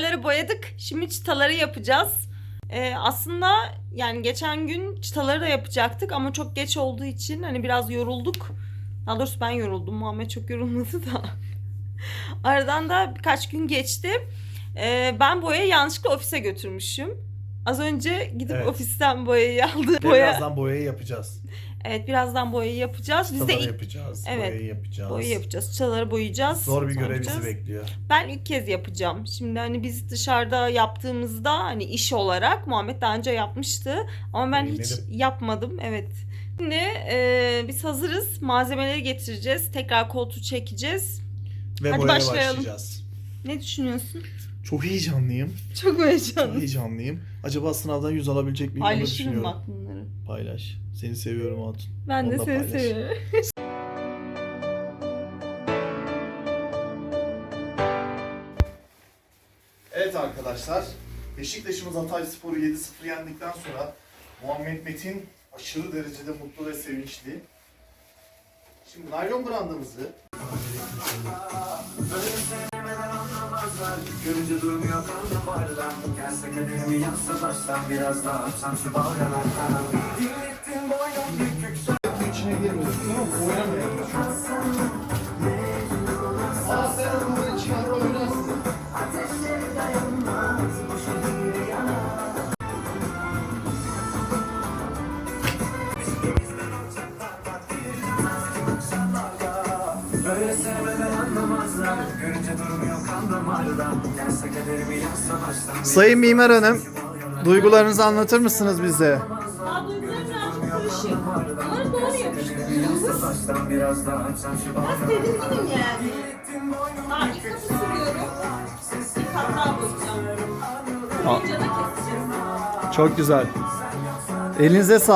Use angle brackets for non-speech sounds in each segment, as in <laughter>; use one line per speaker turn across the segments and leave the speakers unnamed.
duvarları boyadık. Şimdi çıtaları yapacağız. Ee, aslında yani geçen gün çıtaları da yapacaktık ama çok geç olduğu için hani biraz yorulduk. Daha doğrusu ben yoruldum. Muhammed çok yorulmadı da. <laughs> Aradan da birkaç gün geçti. Ee, ben boyayı yanlışlıkla ofise götürmüşüm. Az önce gidip
Evet.
ofisten boyayı aldım.
Ve
Boya...
birazdan boyayı yapacağız.
Evet birazdan boyayı yapacağız. Biz de ilk
yapacağız.
Evet.
Boyayı yapacağız.
boyu yapacağız. Çıtaları boyayacağız.
Zor bir
sonra
görev
yapacağız.
bizi bekliyor.
Ben ilk kez yapacağım. Şimdi hani biz dışarıda yaptığımızda hani iş olarak Muhammed daha önce yapmıştı. Ama ben hiç yapmadım. Evet. Şimdi e, biz hazırız. Malzemeleri getireceğiz. Tekrar koltuğu çekeceğiz.
Ve
Hadi
boyaya
başlayalım.
başlayacağız.
Ne düşünüyorsun?
Çok heyecanlıyım.
Çok
Çok
heyecanlı.
heyecanlıyım. Acaba sınavdan 100 alabilecek miyim? Onu
Paylaşırım
düşünüyorum.
bak bunları.
Paylaş. Seni seviyorum Hatun.
Ben
Onu
de
da
seni
paylaş.
seviyorum. <laughs>
Evet arkadaşlar. Beşiktaş'ımız Hatay Spor'u 7-0 yendikten sonra Muhammed Metin aşırı derecede mutlu ve sevinçli. Şimdi naylon brandımızı
Görünce durmuyor kanlı bardan Gelse kaderimi yazsa baştan Biraz daha açsam şu bal yanaktan Dinlettin boynum bükük
içine girmiyorsun tamam mı? Oynamayalım. Sayın Mimar Hanım, duygularınızı anlatır mısınız bize?
Duygularım birazcık karışık.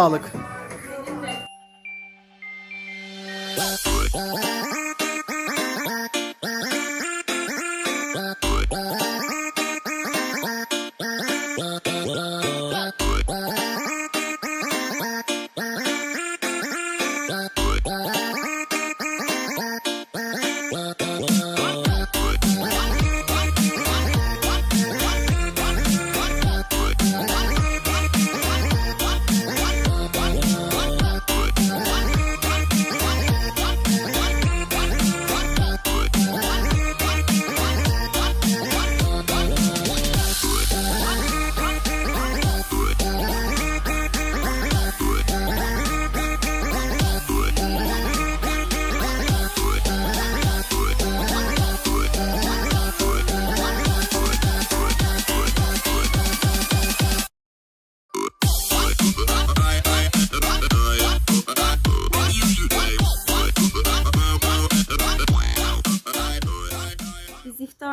Bunları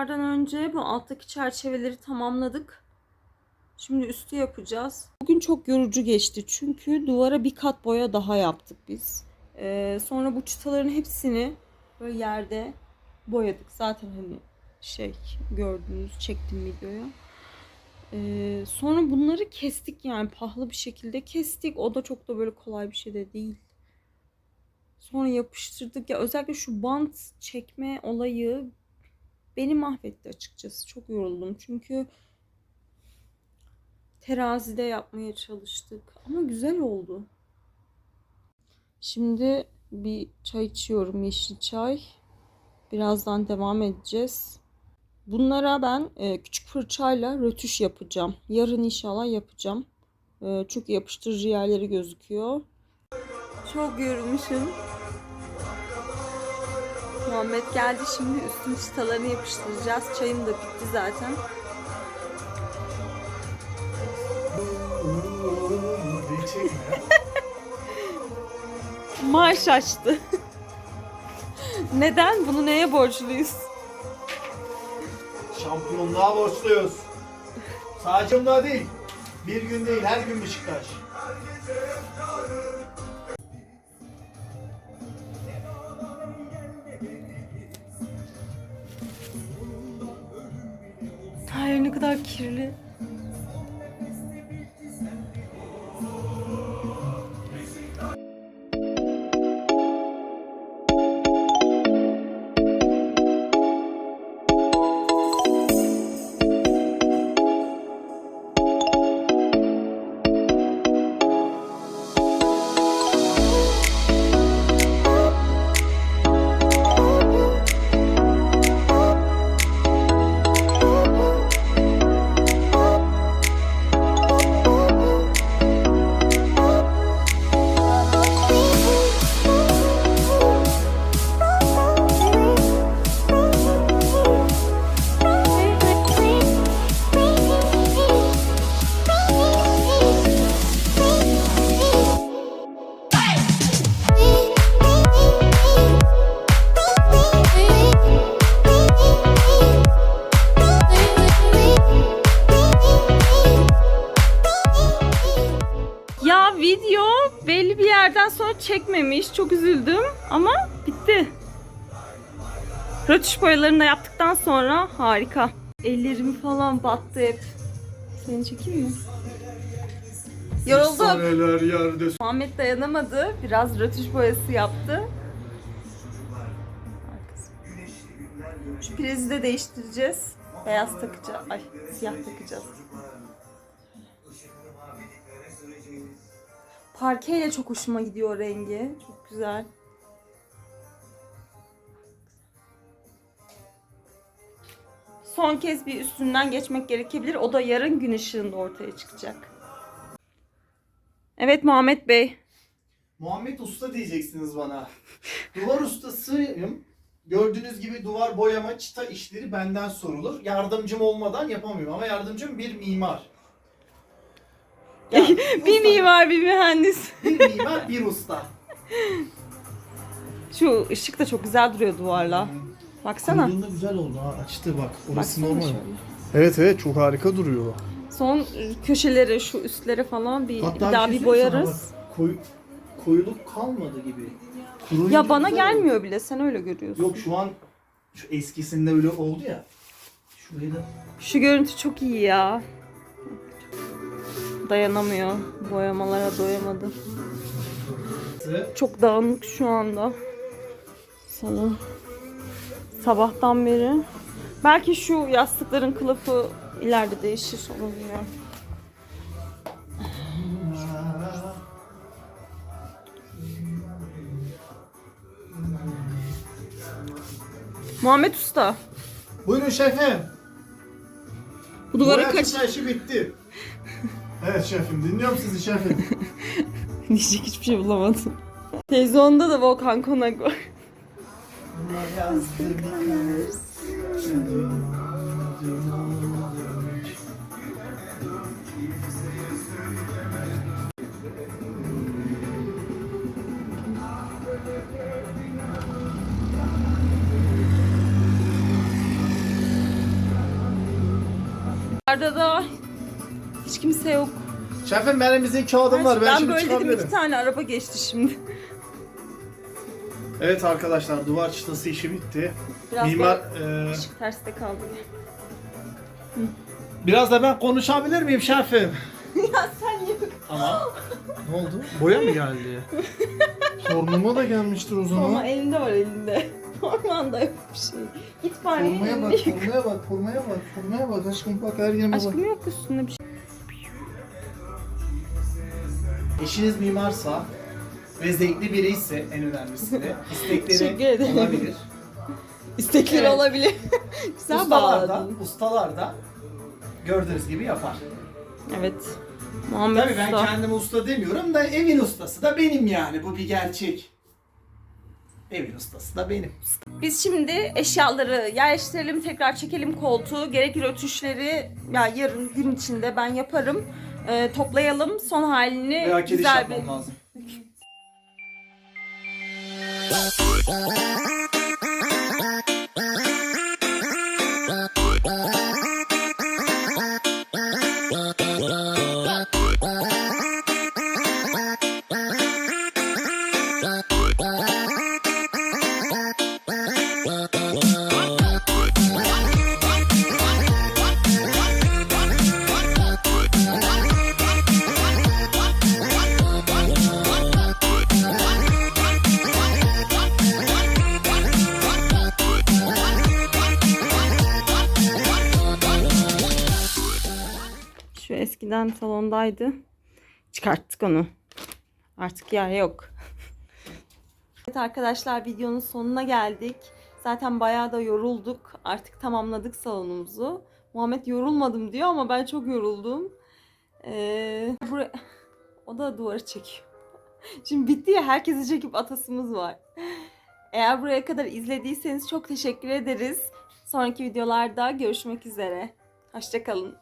İftardan önce bu alttaki çerçeveleri tamamladık. Şimdi üstü yapacağız. Bugün çok yorucu geçti çünkü duvara bir kat boya daha yaptık biz. Ee, sonra bu çıtaların hepsini böyle yerde boyadık. Zaten hani şey gördüğünüz çektim videoya. Ee, sonra bunları kestik yani pahalı bir şekilde kestik. O da çok da böyle kolay bir şey de değil. Sonra yapıştırdık ya özellikle şu bant çekme olayı beni mahvetti açıkçası. Çok yoruldum çünkü terazide yapmaya çalıştık ama güzel oldu. Şimdi bir çay içiyorum, yeşil çay. Birazdan devam edeceğiz. Bunlara ben e, küçük fırçayla rötuş yapacağım. Yarın inşallah yapacağım. E, çünkü yapıştırıcı yerleri gözüküyor. Çok yorulmuşum. Muhammed geldi şimdi üstün çıtalarını yapıştıracağız. Çayım da bitti zaten. <laughs> Marş açtı. Neden? Bunu neye borçluyuz?
Şampiyonluğa borçluyuz. Sadece bunlar değil. Bir gün değil, her gün Beşiktaş.
Kirli. Çok üzüldüm ama bitti. Rötuş boyalarını da yaptıktan sonra harika. Ellerimi falan battı hep. Seni çekeyim mi? Yoruldum.
Efsaneler yerde.
Muhammed dayanamadı. Biraz rötuş boyası yaptı. Şu prizi de değiştireceğiz. Beyaz takacağız. Ay siyah takacağız. Parkeyle çok hoşuma gidiyor rengi. Çok güzel. Son kez bir üstünden geçmek gerekebilir. O da yarın gün ışığında ortaya çıkacak. Evet Muhammed Bey.
Muhammed Usta diyeceksiniz bana. <laughs> Duvar ustasıyım. Gördüğünüz gibi duvar boyama, çıta işleri benden sorulur. Yardımcım olmadan yapamıyorum ama yardımcım bir mimar. <laughs> Yani
Bir
usta-
mimar bir mühendis.
Bir mimar, bir usta. <laughs>
Şu ışık da çok güzel duruyor duvarla. Baksana.
Kuyruğunda güzel oldu ha. Açtı bak. Orası
Baksana
normal.
şöyle.
Evet evet çok harika duruyor.
Son köşeleri, şu üstleri falan bir, bir daha
şey
bir
söyleyeyim sana
boyarız.
bak, koyu, koyuluk kalmadı gibi. Kuruyunca
Ya bana
güzel oldu.
gelmiyor bile. Sen öyle görüyorsun.
Yok şu an şu eskisinde öyle oldu ya. Şurayı da
Şu görüntü çok iyi ya. Dayanamıyor. Boyamalara doyamadı. Çok dağınık şu anda. Salon. Sabahtan beri. Belki şu yastıkların kılıfı ileride değişir onu bilmiyorum. Muhammed Usta.
Buyurun şefim.
Bu duvarı kaç...
işi bitti. evet şefim dinliyorum sizi şefim. <laughs>
Diyecek hiçbir şey bulamadım. Televizyonda da Volkan Konak var. Arada da hiç kimse yok.
Şefim benim izin kağıdım var. Ben,
ben
şimdi
böyle dedim
çıkabilirim.
iki tane araba geçti şimdi.
Evet arkadaşlar duvar çıtası işi bitti.
Biraz
Mimar e,
ışık terste kaldı.
biraz da ben konuşabilir miyim şefim? <laughs>
ya sen niye
Ama <laughs> ne oldu? Boya mı geldi? Sorunuma da gelmiştir o
Ama elinde var elinde. Ormanda yok bir şey. Git bari
Formaya
elinde
bak,
yık.
formaya bak, formaya bak, formaya bak aşkım bak her yerime bak.
Aşkım yok üstünde bir şey.
Eşiniz mimarsa ve zevkli biri ise en önemlisi de <laughs>
Teşekkür
istekleri
ederim.
olabilir.
İstekleri
Evet.
olabilir. <laughs> Güzel
ustalar da,
bağladın.
ustalar da gördüğünüz gibi yapar.
Evet. Muhammed
Tabii ben
Usta.
kendime usta demiyorum da evin ustası da benim yani bu bir gerçek. Evin ustası da benim.
Biz şimdi eşyaları yerleştirelim, tekrar çekelim koltuğu. Gerekli ötüşleri ya yarın gün içinde ben yaparım. Ee, toplayalım. Son halini
Veya
güzel bir
lazım. <laughs>
Şu eskiden salondaydı. Çıkarttık onu. Artık yer yok. <laughs> Evet arkadaşlar videonun sonuna geldik. Zaten bayağı da yorulduk. Artık tamamladık salonumuzu. Muhammed yorulmadım diyor ama ben çok yoruldum. Ee, buraya... O da duvarı çekiyor. <laughs> Şimdi bitti ya herkesi çekip atasımız var. Eğer buraya kadar izlediyseniz çok teşekkür ederiz. Sonraki videolarda görüşmek üzere. Hoşçakalın.